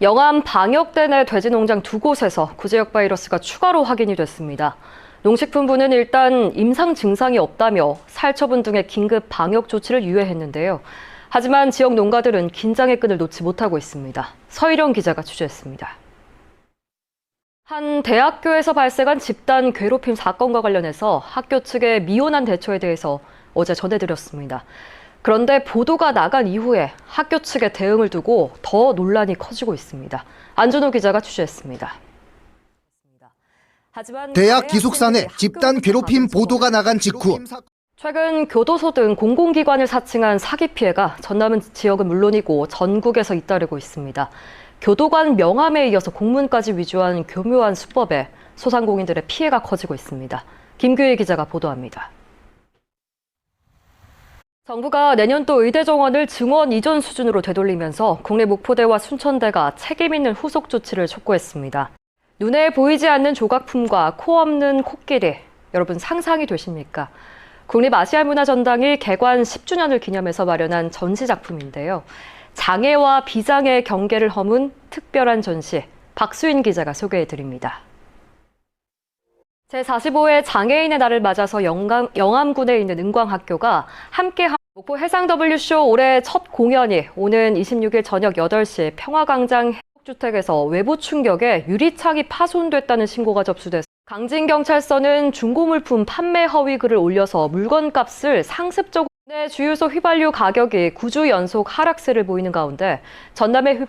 영암 방역대 내 돼지 농장 두 곳에서 구제역 바이러스가 추가로 확인이 됐습니다. 농식품부는 일단 임상 증상이 없다며 살처분 등의 긴급 방역 조치를 유예했는데요. 하지만 지역 농가들은 긴장의 끈을 놓지 못하고 있습니다. 서희령 기자가 취재했습니다. 한 대학교에서 발생한 집단 괴롭힘 사건과 관련해서 학교 측의 미온한 대처에 대해서 어제 전해드렸습니다. 그런데 보도가 나간 이후에 학교 측의 대응을 두고 더 논란이 커지고 있습니다. 안준호 기자가 취재했습니다. 하지만 대학 기숙사 내 집단 괴롭힘 보도가 나간 직후 최근 교도소 등 공공기관을 사칭한 사기 피해가 전남 지역은 물론이고 전국에서 잇따르고 있습니다. 교도관 명함에 이어서 공문까지 위조한 교묘한 수법에 소상공인들의 피해가 커지고 있습니다. 김규일 기자가 보도합니다. 정부가 내년도 의대 정원을 증원 이전 수준으로 되돌리면서 국내 목포대와 순천대가 책임 있는 후속 조치를 촉구했습니다. 눈에 보이지 않는 조각품과 코 없는 코끼리, 여러분 상상이 되십니까? 국립아시아문화전당이 개관 10주년을 기념해서 마련한 전시 작품인데요. 장애와 비장애의 경계를 허문 특별한 전시, 박수인 기자가 소개해 드립니다. 제45회 장애인의 날을 맞아서 영감, 영암군에 있는 은광학교가 함께한 목포 해상 W쇼 올해 첫 공연이 오는 26일 저녁 8시 평화광장 해국주택에서 외부 충격에 유리창이 파손됐다는 신고가 접수돼서 강진경찰서는 중고물품 판매 허위 글을 올려서 물건값을 상습적으로 내 주유소 휘발유 가격이 9주 연속 하락세를 보이는 가운데 전남의 휘-